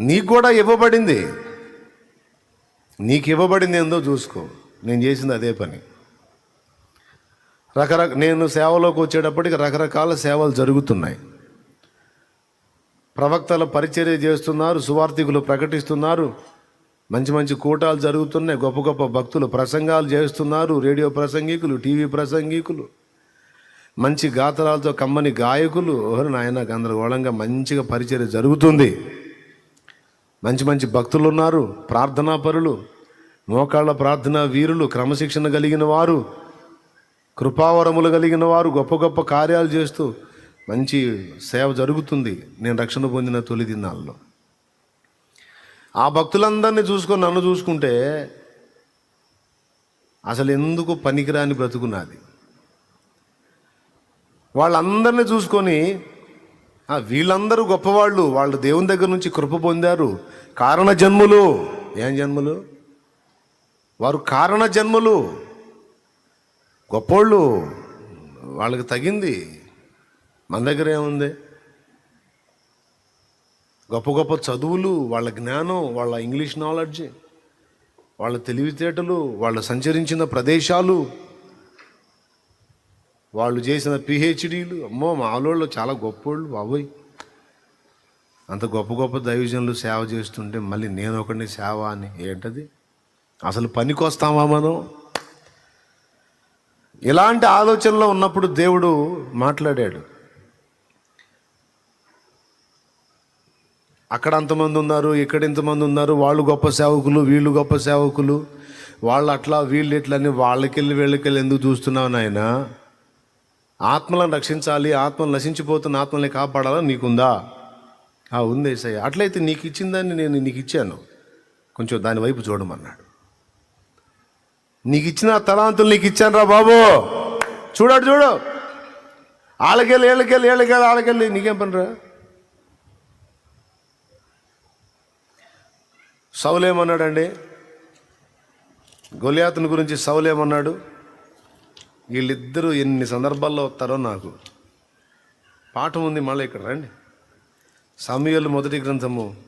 నీకు కూడా ఇవ్వబడింది. నీకు ఇవ్వబడింది ఏందో చూసుకో. నేను చేసింది అదే పని. రకరక నేను సేవలోకి వచ్చేటప్పటికి రకరకాల సేవలు జరుగుతున్నాయి. ప్రవక్తల పరిచర్య చేస్తున్నారు సువార్థికులు ప్రకటిస్తున్నారు. మంచి మంచి కూటాలు జరుగుతున్నాయి. గొప్ప గొప్ప భక్తులు ప్రసంగాలు చేస్తున్నారు. రేడియో ప్రసంగికులు టీవీ ప్రసంగికులు. మంచి గాత్రాలతో కమ్మని గాయకులు. నాయన గందరగోళంగా మంచిగా పరిచర్య జరుగుతుంది. మంచి మంచి భక్తులు ఉన్నారు ప్రార్థనా పరులు మోకాళ్ళ ప్రార్థనా వీరులు క్రమశిక్షణ కలిగిన వారు కృపావరములు కలిగిన వారు గొప్ప గొప్ప కార్యాలు చేస్తూ మంచి సేవ జరుగుతుంది. నేను రక్షణ పొందిన తొలి దినాల్లో. ఆ భక్తులందరినీ చూసుకొని నన్ను చూసుకుంటే అసలు ఎందుకు పనికిరాని బ్రతుకున్నది వాళ్ళందరినీ చూసుకొని వీళ్ళందరూ గొప్పవాళ్ళు. వాళ్ళు దేవుని దగ్గర నుంచి కృప పొందారు. కారణ జన్ములు. ఏం జన్మలు? వారు కారణ జన్మలు. గొప్పోళ్ళు. వాళ్ళకి తగింది. మన దగ్గర ఏముంది? గొప్ప గొప్ప చదువులు వాళ్ళ జ్ఞానం వాళ్ళ ఇంగ్లీష్ నాలెడ్జ్ వాళ్ళ తెలివితేటలు వాళ్ళు సంచరించిన ప్రదేశాలు. వాళ్ళు చేసిన పిహెచ్డీలు అమ్మో మాలోళ్ళు చాలా గొప్పోళ్ళు బాబోయ్. అంత గొప్ప గొప్ప దైవజనులు సేవ చేస్తుంటే మళ్ళీ నేను ఒకడిని సేవ అని ఏంటది? అసలు పనికొస్తామా మనం? ఇలాంటి ఆలోచనలో ఉన్నప్పుడు దేవుడు మాట్లాడాడు. అక్కడ అంతమంది ఉన్నారు ఇక్కడ ఇంతమంది ఉన్నారు వాళ్ళు గొప్ప సేవకులు వీళ్ళు గొప్ప సేవకులు వాళ్ళు అట్లా వీళ్ళు ఇట్లా వాళ్ళకెళ్ళి వీళ్ళకెళ్ళి ఎందుకు చూస్తున్నావు నాయనా? ఆత్మలను రక్షించాలి ఆత్మలు నశించిపోతున్న ఆత్మల్ని కాపాడాలని నీకుందా? ఆ ఉంది ఏసయ్య. అట్లయితే నీకు ఇచ్చిందాన్ని నేను నీకు ఇచ్చాను. కొంచెం దాని వైపు చూడమన్నాడు. నీకు ఇచ్చిన తలాంతులు నీకు ఇచ్చాను రా బాబు. చూడాడు చూడు. ఆళ్ళకెళ్ళి ఏళ్ళకెళ్ళి ఏళ్ళకెళ్ళి ఆళ్ళకెళ్ళి. నీకేం పనిరా? సౌలేమన్నాడండి గొలియాతుని గురించి సౌలేమన్నాడు వీళ్ళిద్దరూ ఎన్ని సందర్భాల్లో వస్తారో నాకు. పాఠం ఉంది మళ్ళీ ఇక్కడ రండి. సమయలు మొదటి గ్రంథము.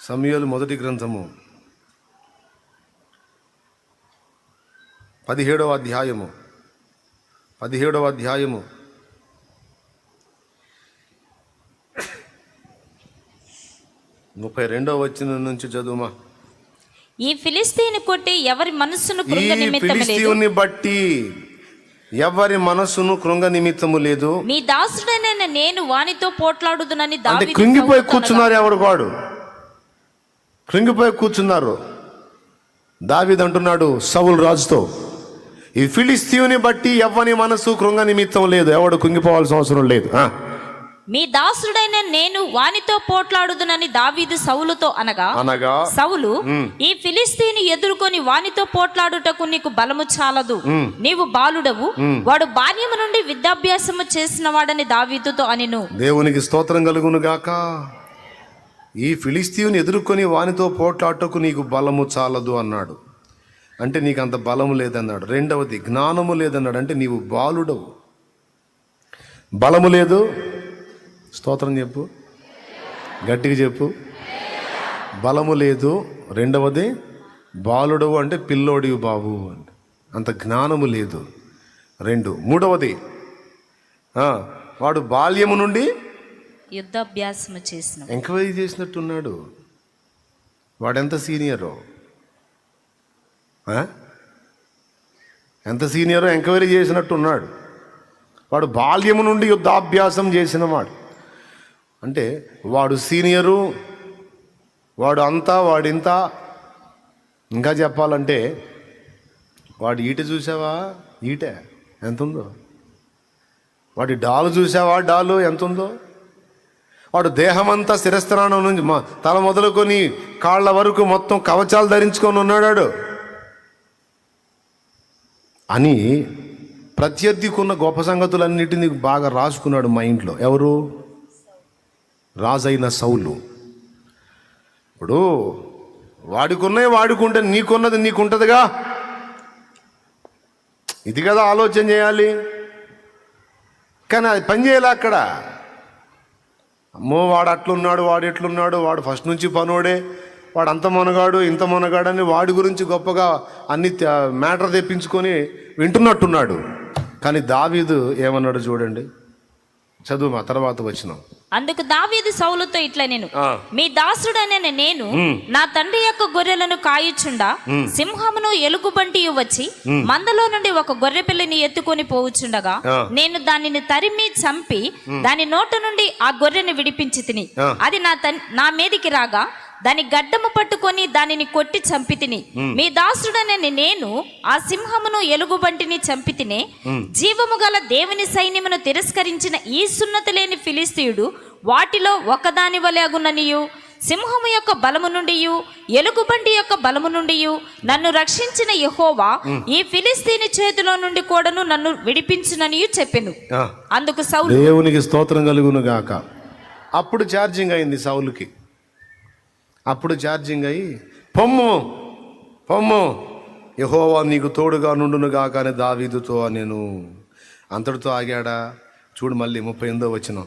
సమయలు మొదటి గ్రంథము. పదిహేడవ అధ్యాయము. పదిహేడవ అధ్యాయము. ముప్పై రెండవ వచ్చిన నుంచి చదువుమా? ఈ ఫిలిస్తీని కొట్టి ఎవరి మనస్సును కృంగ నిమిత్తం లేదు. ఫిలిస్తీయుని బట్టి ఎవరి మనస్సును కృంగ నిమిత్తము లేదు. మీ దాసుడైన నేను వానితో పోట్లాడుదునని అంటే కృంగిపోయి కూర్చున్నారు ఎవడు వాడు? కృంగిపోయి కూర్చున్నారు. దావీద్ అంటున్నాడు సౌలు రాజుతో ఈ ఫిలిస్తీయుని బట్టి ఎవ్వని మనసు కృంగ నిమిత్తం లేదు. ఎవడు కృంగిపోవాల్సిన అవసరం లేదు. మీ దాసుడైన నేను వానితో పోట్లాడుదునని దావీదు సౌలుతో అనగా అనగా సౌలు ఈ ఫిలిస్తీని ఎదుర్కొని వానితో పోట్లాడుటకు నీకు బలము చాలదు. నీవు బాలుడవు. వాడు బాల్యము నుండి విద్యాభ్యాసము చేసిన వాడని దావీదుతో అనిను. దేవునికి స్తోత్రం కలుగును గాక. ఈ ఫిలిస్తీయుని ఎదుర్కొని వానితో పోట్లాటకు నీకు బలము చాలదు అన్నాడు. అంటే నీకు అంత బలము లేదన్నాడు. రెండవది జ్ఞానము లేదన్నాడు. అంటే నీవు బాలుడవు. బలము లేదు స్తోత్రం చెప్పు. గట్టిగా చెప్పు. బలము లేదు. రెండవది బాలుడవు అంటే పిల్లోడివి బాబు అంటే. అంత జ్ఞానము లేదు. రెండు. మూడవది వాడు బాల్యము నుండి యుద్ధాభ్యాసము చేసిన ఎంక్వైరీ చేసినట్టున్నాడు. వాడెంత సీనియరో? ఎంత సీనియరో ఎంక్వైరీ చేసినట్టున్నాడు. వాడు బాల్యము నుండి యుద్ధాభ్యాసం చేసినవాడు అంటే వాడు సీనియరు వాడు అంతా వాడింత. ఇంకా చెప్పాలంటే వాడు ఈట చూసావా? ఈట. ఎంత ఉందో వాడి డాలు చూసావా? డాలు ఎంత ఉందో వాడు దేహమంతా శిరస్త్రాణం నుంచి మ- తల మొదలుకొని కాళ్ళ వరకు మొత్తం కవచాలు ధరించుకొని ఉన్నాడాడు. అని ప్రత్యర్థికున్న గొప్ప సంగతులన్నిటినీ బాగా రాసుకున్నాడు మా ఇంట్లో. ఎవరు? రాజైన సౌలు ఇప్పుడు వాడికున్నవి వాడుకుంటే నీకున్నది నీకుంటుందిగా? ఇది కదా ఆలోచన చేయాలి. కానీ అది పని చేయాలి అక్కడ? అమ్మో వాడు అట్లున్నాడు వాడు ఎట్లున్నాడు వాడు ఫస్ట్ నుంచి పనోడే వాడు అంత మనగాడు ఇంత మనగాడు అని వాడి గురించి గొప్పగా అన్ని మ్యాటర్ తెప్పించుకొని వింటున్నట్టున్నాడు. కానీ దావీదు ఏమన్నాడు చూడండి. చదువు మా తర్వాత వచ్చినాం. అందుకు దావీదు సౌలుతో ఇట్లా నేను. మీ దాసుడనే నేను నా తండ్రి యొక్క గొర్రెలను కాయుచుండా సింహమును ఎలుగుబంటి వచ్చి మందలో నుండి ఒక గొర్రె పిల్లని ఎత్తుకొని పోవుచుండగా. నేను దానిని తరిమి చంపి దాని నోట నుండి ఆ గొర్రెను విడిపించి తిని. అది నా నా మీదికి రాగా దాని గడ్డము పట్టుకొని దానిని కొట్టి చంపి తిని మీ దాసుడనని నేను ఆ సింహమును ఎలుగుబంటిని చంపి తినే జీవము గల దేవుని సైన్యమును తిరస్కరించిన ఈ సున్నతి లేని ఫిలిస్తీయుడు వాటిలో ఒకదాని వలె అగుననియు. సింహము యొక్క బలము నుండి ఎలుగుబంటి యొక్క బలము నుండి నన్ను రక్షించిన యెహోవా ఈ ఫిలిస్తీని చేతిలో నుండి కూడాను నన్ను విడిపించుననియు చెప్పెను. అందుకు సౌలు దేవునికి స్తోత్రం కలుగును గాక. అప్పుడు ఛార్జింగ్ అయింది సౌలుకి. అప్పుడు ఛార్జింగ్ అయ్యి పొమ్ము పొమ్ము యహోవా నీకు తోడుగా నుండును గాక అని దావీదుతో నేను అంతటితో ఆగాడా? చూడు మళ్ళీ ముప్పై ఎనిమిదో వచ్చిన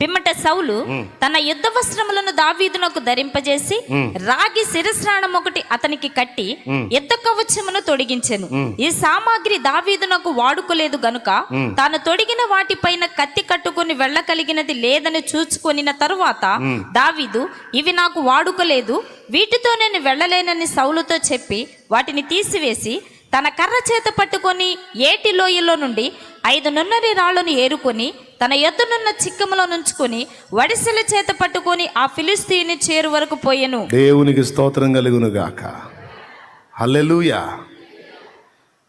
పిమ్మట సౌలు తన యుద్ధ వస్త్రములను దావీదునకు ధరింపజేసి రాగి శిరస్నానం ఒకటి అతనికి కట్టి యుద్ధ కవచమును తొడిగించెను. ఈ సామాగ్రి దావీదునకు వాడుకోలేదు గనుక తాను తొడిగిన వాటిపైన కత్తి కట్టుకుని వెళ్ళగలిగినది లేదని చూచుకొనిన తరువాత దావీదు ఇవి నాకు వాడుకోలేదు వీటితో నేను వెళ్ళలేనని సౌలుతో చెప్పి వాటిని తీసివేసి తన కర్ర చేత పట్టుకొని ఏటి లోయలో నుండి ఐదు నున్నరి రాళ్ళను ఏరుకొని తన ఎద్దునున్న చిక్కములో నుంచుకొని వడిసెల చేత పట్టుకొని ఆ ఫిలిస్తీని చేరు వరకు పోయెను. దేవునికి స్తోత్రం కలుగును గాక హల్లెలూయా.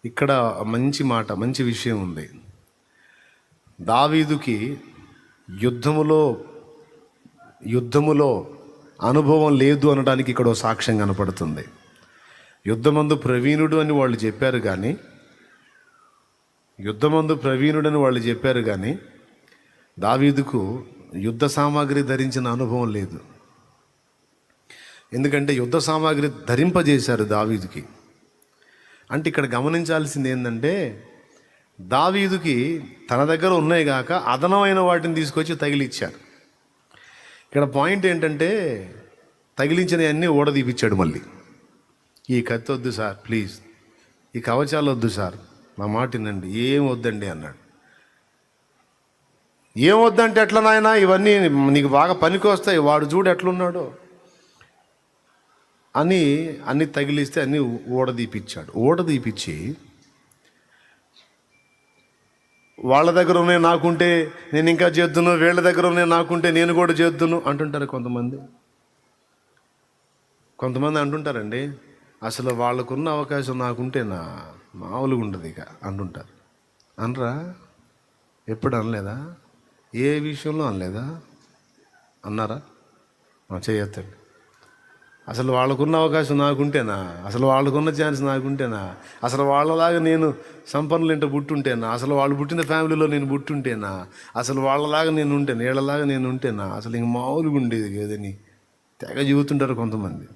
ఇక్కడ మంచి మాట మంచి విషయం ఉంది. దావీదుకి యుద్ధములో యుద్ధములో అనుభవం లేదు అనడానికి ఇక్కడ సాక్ష్యం కనపడుతుంది. యుద్ధమందు ప్రవీణుడు అని వాళ్ళు చెప్పారు కానీ యుద్ధమందు ప్రవీణుడు అని వాళ్ళు చెప్పారు కానీ దావీదుకు యుద్ధ సామాగ్రి ధరించిన అనుభవం లేదు. ఎందుకంటే యుద్ధ సామాగ్రి ధరింపజేశారు దావీదుకి. అంటే ఇక్కడ గమనించాల్సింది ఏంటంటే దావీదుకి తన దగ్గర ఉన్నాయి కాక అదనమైన వాటిని తీసుకొచ్చి తగిలిచ్చారు. ఇక్కడ పాయింట్ ఏంటంటే తగిలించినవన్నీ ఓడదీపించాడు మళ్ళీ. ఈ కత్తి వద్దు సార్ ప్లీజ్. ఈ కవచాలు వద్దు సార్ నా మాట వినండి ఏం వద్దండి అన్నాడు. ఏం వద్దంటే ఎట్లా నాయన? ఇవన్నీ నీకు బాగా పనికి వస్తాయి వాడు చూడు ఎట్లున్నాడు. అని అన్ని తగిలిస్తే అన్ని ఓడదీపిచ్చాడు. ఊడదీపిచ్చి వాళ్ళ దగ్గర ఉన్నాయి నాకుంటే నేను ఇంకా చేద్దును వీళ్ళ దగ్గర ఉన్నాయి నాకుంటే నేను కూడా చేద్దును అంటుంటారు కొంతమంది. కొంతమంది అంటుంటారండి అసలు వాళ్ళకున్న అవకాశం నాకుంటే నా మామూలుగా ఉండదు ఇక అంటుంటారు. అనరా? ఎప్పుడు అనలేదా? ఏ విషయంలో అనలేదా? అన్నారా? చేయొద్దండి. అసలు వాళ్ళకున్న అవకాశం నాకుంటేనా? అసలు వాళ్ళకున్న ఛాన్స్ నాకుంటేనా? అసలు వాళ్ళలాగా నేను సంపన్నులు ఇంట పుట్టుంటేనా? అసలు వాళ్ళు పుట్టిన ఫ్యామిలీలో నేను పుట్టుంటేనా? అసలు వాళ్ళలాగా నేను ఉంటేనా? వీళ్ళలాగా నేను ఉంటేనా? అసలు ఇంక మామూలుగా ఉండేది కదని తెగ చెబుతుంటారు కొంతమంది.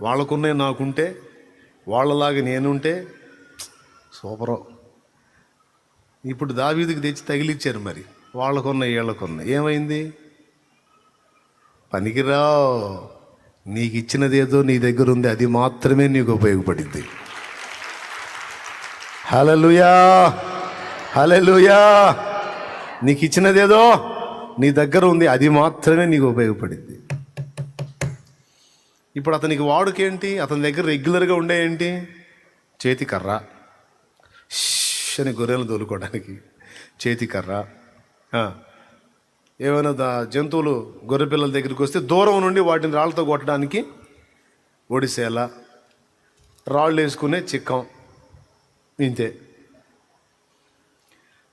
వాళ్ళకున్నవి నాకుంటే వాళ్ళలాగా నేనుంటే సూపరు. ఇప్పుడు దావీదికి తెచ్చి తగిలిచ్చారు మరి. వాళ్ళకున్న వీళ్ళకున్న ఏమైంది? పనికిరావు. నీకు ఇచ్చినదేదో నీ దగ్గర ఉంది అది మాత్రమే నీకు ఉపయోగపడింది. హలలుయా హలలుయా నీకు ఇచ్చినదేదో నీ దగ్గర ఉంది అది మాత్రమే నీకు ఉపయోగపడింది. ఇప్పుడు అతనికి వాడుకేంటి? అతని దగ్గర రెగ్యులర్గా ఉండే ఏంటి చేతి కర్ర. పచ్చని గొర్రెలు తోలుకోవడానికి చేతి కర్ర ఏమైనా దా జంతువులు గొర్రె పిల్లల దగ్గరికి వస్తే దూరం నుండి వాటిని రాళ్ళతో కొట్టడానికి ఒడిసేల రాళ్ళు వేసుకునే చిక్కం ఇంతే.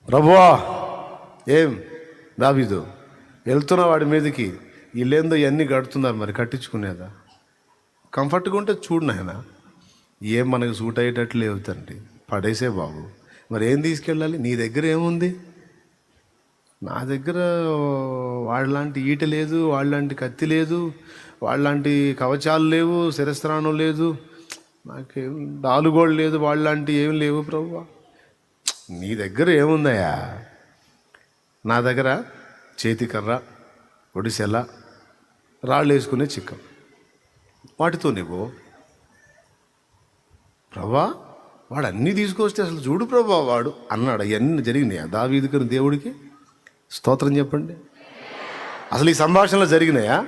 ప్రభువా ఏం దాబీదు వెళ్తున్న వాడి మీదకి వీళ్ళేందో ఇవన్నీ కడుతున్నారు మరి కట్టించుకునేదా? కంఫర్ట్గా ఉంటే చూడు నాయన ఏం మనకు సూట్ అయ్యేటట్లు లేవు తండ్రి పడేసే బాబు. మరి ఏం తీసుకెళ్ళాలి? నీ దగ్గర ఏముంది? నా దగ్గర వాళ్ళలాంటి ఈట లేదు వాళ్ళలాంటి కత్తి లేదు వాళ్ళలాంటి కవచాలు లేవు శిరస్త్రాణం లేదు నాకేం దాలుగోళ్ళు లేదు వాళ్ళలాంటి ఏం లేవు ప్రభు నీ దగ్గర ఏముందయ్యా? నా దగ్గర చేతికర్ర ఒడిసెల రాళ్ళు వేసుకునే చిక్కం. వాటితో నీవు ప్రభా వాడు అన్నీ తీసుకొస్తే అసలు చూడు ప్రభా వాడు అన్నాడు అవన్నీ జరిగినాయా దావీదుకని దేవుడికి? స్తోత్రం చెప్పండి. అసలు ఈ సంభాషణలు జరిగినాయా?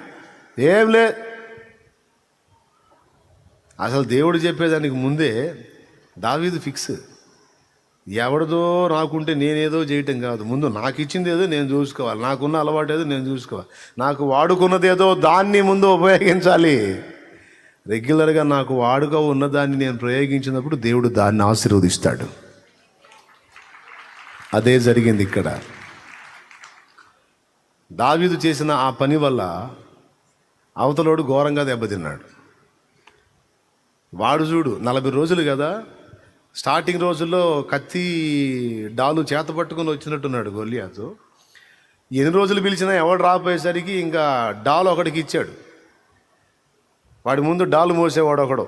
ఏం లే అసలు దేవుడు చెప్పేదానికి ముందే దావీదు ఫిక్స్. ఎవడదో నాకుంటే నేనేదో చేయటం కాదు. ముందు నాకు ఇచ్చింది ఏదో నేను చూసుకోవాలి. నాకున్న అలవాటు ఏదో నేను చూసుకోవాలి. నాకు వాడుకున్నది ఏదో దాన్ని ముందు ఉపయోగించాలి. రెగ్యులర్గా నాకు వాడుగా ఉన్నదాన్ని నేను ప్రయోగించినప్పుడు దేవుడు దాన్ని ఆశీర్వదిస్తాడు. అదే జరిగింది ఇక్కడ. దావీదు చేసిన ఆ పని వల్ల అవతలోడు ఘోరంగా దెబ్బతిన్నాడు. వాడు చూడు నలభై రోజులు కదా స్టార్టింగ్ రోజుల్లో కత్తి డాలు చేత పట్టుకుని వచ్చినట్టున్నాడు గొల్లియాతో. ఎన్ని రోజులు పిలిచినా ఎవడు రాపోయేసరికి ఇంకా డాల్ ఒకడికి ఇచ్చాడు. వాడి ముందు డాలు మోసేవాడు ఒకడు.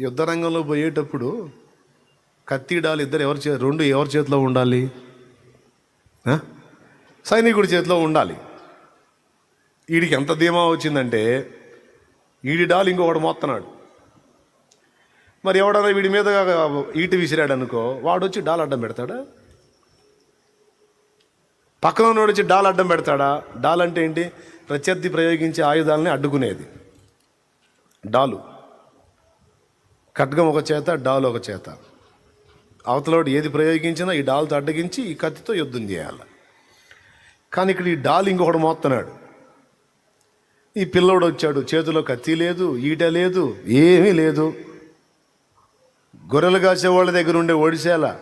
యుద్ధ రంగంలో పోయేటప్పుడు కత్తి డాలు ఇద్దరు ఎవరి చే రెండు ఎవరి చేతిలో ఉండాలి? సైనికుడి చేతిలో ఉండాలి. వీడికి ఎంత ధీమా వచ్చిందంటే వీడి డాలు ఇంకొకడు మోస్తున్నాడు మరి ఎవడన్నా వీడి మీద ఈటి విసిరాడు అనుకో వాడు వచ్చి డాల్ అడ్డం పెడతాడా? పక్కన ఉన్నవాడు వచ్చి డాల్ అడ్డం పెడతాడా? డాల్ అంటే ఏంటి? ప్రత్యర్థి ప్రయోగించే ఆయుధాలని అడ్డుకునేది. డాలు. ఖడ్గం ఒక చేత డాల్ ఒక చేత. అవతలోడు ఏది ప్రయోగించినా ఈ డాల్తో అడ్డగించి ఈ కత్తితో యుద్ధం చేయాలి. కానీ ఇక్కడ ఈ డాల్ ఇంకొకడు మోస్తున్నాడు ఈ పిల్లోడు వచ్చాడు చేతిలో కత్తి లేదు ఈట లేదు ఏమీ లేదు. గొర్రెలు కాసే వాళ్ళ దగ్గర ఉండే ఒడిసేల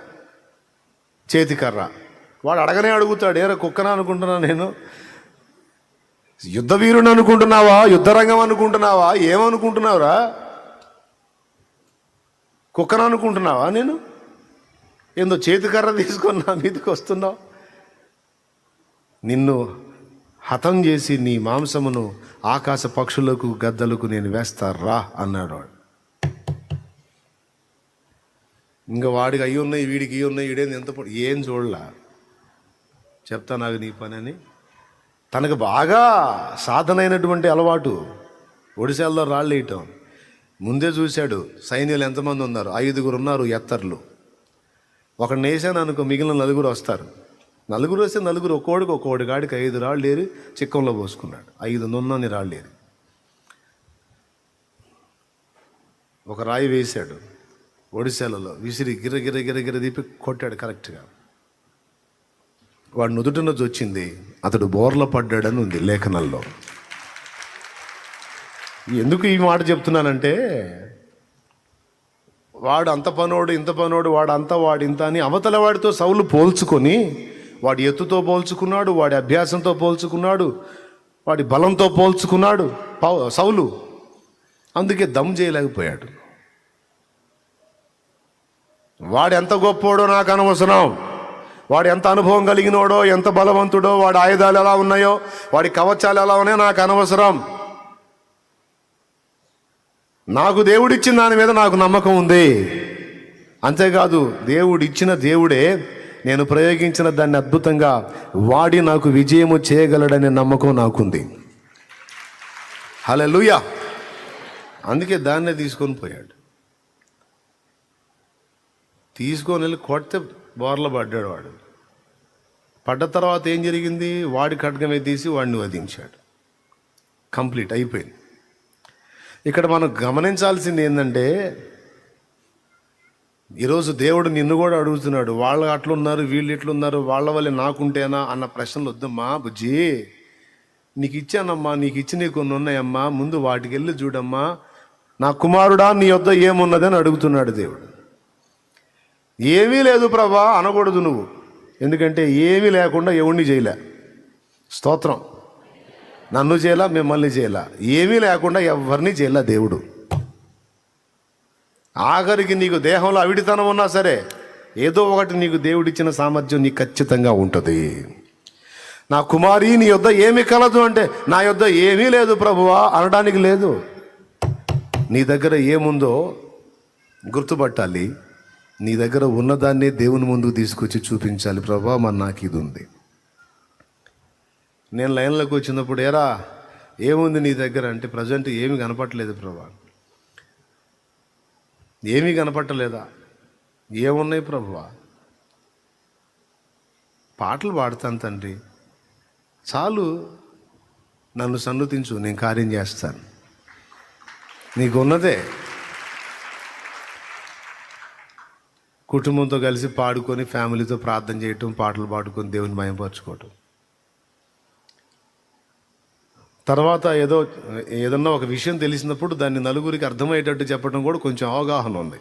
చేతికర్ర. వాడు అడగనే అడుగుతాడు ఏరా కుక్కన అనుకుంటున్నా నేను? యుద్ధ వీరుని అనుకుంటున్నావా? యుద్ధరంగం అనుకుంటున్నావా? ఏమనుకుంటున్నావురా? కుక్కన అనుకుంటున్నావా నేను? ఏందో చేతికర్ర తీసుకొని నా మీదకి వస్తున్నావు? నిన్ను హతం చేసి నీ మాంసమును ఆకాశ పక్షులకు గద్దలకు నేను వేస్తారా? అన్నాడు వాడు. ఇంకా వాడికి అయ్యి ఉన్నాయి వీడికి ఇవి ఉన్నాయి వీడేంది ఎంత ఏం చూడలా? చెప్తా నాకు నీ పని అని. తనకు బాగా సాధనైనటువంటి అలవాటు. ఒడిశాల్లో రాళ్ళు వేయటం. ముందే చూశాడు సైన్యులు ఎంతమంది ఉన్నారు. ఐదుగురు ఉన్నారు ఎత్తర్లు. ఒకడు నేసాను అనుకో మిగిలిన నలుగురు వస్తారు. నలుగురు వస్తే నలుగురు ఒక్కోడికి ఒక్కోడి గాడికి ఐదు రాళ్ళు ఏరి చిక్కంలో పోసుకున్నాడు. ఐదు నున్నని రాళ్ళు ఏరి. ఒక రాయి వేశాడు. ఒడిశాలలో విసిరి గిర గిర గిర గిర దీపి కొట్టాడు కరెక్ట్గా. వాడు నుదుటినొచ్చి వచ్చింది అతడు బోర్ల పడ్డాడని ఉంది లేఖనంలో ఎందుకు ఈ మాట చెప్తున్నానంటే వాడు అంత పనోడు ఇంత పనోడు వాడు అంత వాడు ఇంత అని అవతల వాడితో సౌలు పోల్చుకొని వాడి ఎత్తుతో పోల్చుకున్నాడు వాడి అభ్యాసంతో పోల్చుకున్నాడు వాడి బలంతో పోల్చుకున్నాడు పౌ- సౌలు. అందుకే దమ్ చేయలేకపోయాడు. వాడు ఎంత గొప్పోడో నాకు అనవసరం. వాడు ఎంత అనుభవం కలిగినోడో ఎంత బలవంతుడో వాడి ఆయుధాలు ఎలా ఉన్నాయో వాడి కవచాలు ఎలా ఉన్నాయో నాకు అనవసరం. నాకు దేవుడిచ్చిన దాని మీద నాకు నమ్మకం ఉంది. అంతేకాదు దేవుడిచ్చిన దేవుడే నేను ప్రయోగించిన దాన్ని అద్భుతంగా వాడి నాకు విజయము చేయగలడనే నమ్మకం నాకుంది. హలో అందుకే దాన్నే తీసుకొని పోయాడు. తీసుకొని వెళ్ళి కొడితే బోర్ల పడ్డాడు వాడు. పడ్డ తర్వాత ఏం జరిగింది? వాడి ఖడ్గమే తీసి వాడిని వధించాడు. కంప్లీట్ అయిపోయింది. ఇక్కడ మనం గమనించాల్సింది ఏంటంటే ఈరోజు దేవుడు నిన్ను కూడా అడుగుతున్నాడు వాళ్ళు అట్లున్నారు వీళ్ళు ఇట్లున్నారు వాళ్ళ వల్ల నాకుంటేనా? అన్న ప్రశ్నలు వద్దమ్మా బుజ్జి. నీకు ఇచ్చానమ్మా నీకు ఇచ్చినవి కొన్ని ఉన్నాయమ్మా ముందు వాటికి వెళ్ళి చూడమ్మా. నా కుమారుడా నీ వద్ద ఏమున్నదని అడుగుతున్నాడు దేవుడు. ఏమీ లేదు ప్రభా అనకూడదు నువ్వు. ఎందుకంటే ఏమీ లేకుండా ఎవరిని చేయలే. స్తోత్రం. నన్ను చేయలా మిమ్మల్ని చేయలా. ఏమీ లేకుండా ఎవరిని చేయలా దేవుడు. ఆఖరికి నీకు దేహంలో అవిడితనం ఉన్నా సరే ఏదో ఒకటి నీకు దేవుడిచ్చిన సామర్థ్యం నీకు ఖచ్చితంగా ఉంటుంది. నా కుమారి నీ యొద్ద ఏమి కలదు అంటే నా యొద్ద ఏమీ లేదు ప్రభువా అనడానికి లేదు. నీ దగ్గర ఏముందో గుర్తుపట్టాలి. నీ దగ్గర ఉన్నదాన్నే దేవుని ముందుకు తీసుకొచ్చి చూపించాలి ప్రభా మన నాకు ఇది ఉంది. నేను లైన్లోకి వచ్చినప్పుడు ఏరా ఏముంది నీ దగ్గర? అంటే ప్రజెంట్ ఏమి కనపట్టలేదు ప్రభా. ఏమీ కనపట్టలేదా ఏమున్నాయి ప్రభువా పాటలు పాడతాను తండ్రి. చాలు నన్ను సన్నుతించు నేను కార్యం చేస్తాను. నీకు ఉన్నదే కుటుంబంతో కలిసి పాడుకొని ఫ్యామిలీతో ప్రార్థన చేయటం పాటలు పాడుకొని దేవుని మయపరచుకోవటం. తర్వాత ఏదో ఏదన్నా ఒక విషయం తెలిసినప్పుడు దాన్ని నలుగురికి అర్థమయ్యేటట్టు చెప్పడం కూడా కొంచెం అవగాహన ఉంది.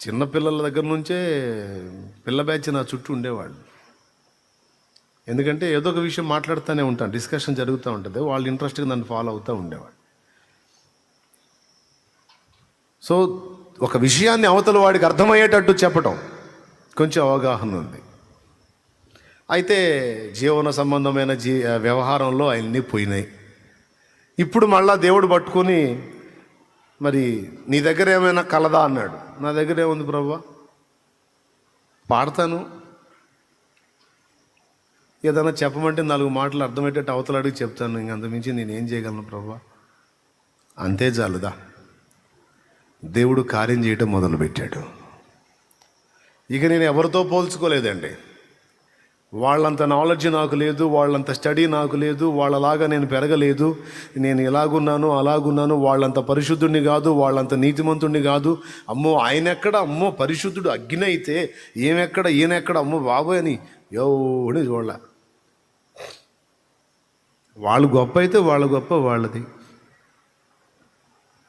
చిన్నపిల్లల దగ్గర నుంచే పిల్ల బ్యాచ్ నా చుట్టూ ఉండేవాళ్ళు. ఎందుకంటే ఏదో ఒక విషయం మాట్లాడుతూనే ఉంటాను డిస్కషన్ జరుగుతూ ఉంటుంది వాళ్ళు ఇంట్రెస్ట్గా నన్ను ఫాలో అవుతూ ఉండేవాళ్ళు. సో ఒక విషయాన్ని అవతల వాడికి అర్థమయ్యేటట్టు చెప్పటం కొంచెం అవగాహన ఉంది. అయితే జీవన సంబంధమైన జీ వ్యవహారంలో అన్నీ పోయినాయి. ఇప్పుడు మళ్ళా దేవుడు పట్టుకొని మరి నీ దగ్గర ఏమైనా కలదా అన్నాడు. నా దగ్గర ఏముంది ప్రభు? పాడతాను. ఏదైనా చెప్పమంటే నాలుగు మాటలు అర్థమయ్యేటట్టు అవతల అడిగి చెప్తాను. ఇంక అంతమించి నేనేం చేయగలను ప్రభు? అంతే చాలుదా దేవుడు కార్యం చేయటం మొదలుపెట్టాడు. ఇక నేను ఎవరితో పోల్చుకోలేదండి. వాళ్ళంత నాలెడ్జ్ నాకు లేదు వాళ్ళంత స్టడీ నాకు లేదు వాళ్ళలాగా నేను పెరగలేదు నేను ఇలాగున్నాను అలాగున్నాను వాళ్ళంత పరిశుద్ధుడిని కాదు వాళ్ళంత నీతిమంతుడిని కాదు. అమ్మో ఆయన ఎక్కడ అమ్మో పరిశుద్ధుడు అగ్ని అయితే ఏమెక్కడ ఈయనెక్కడ? అమ్మో బాబోయ్ అని ఎవడిని చూడాల. వాళ్ళు గొప్ప అయితే వాళ్ళ గొప్ప వాళ్ళది.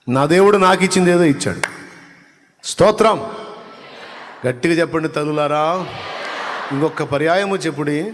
నా దేవుడు నాకు ఇచ్చింది ఏదో ఇచ్చాడు. స్తోత్రం. గట్టిగా చెప్పండి తగులారా ఇంకొక పర్యాయము చెప్పుడి.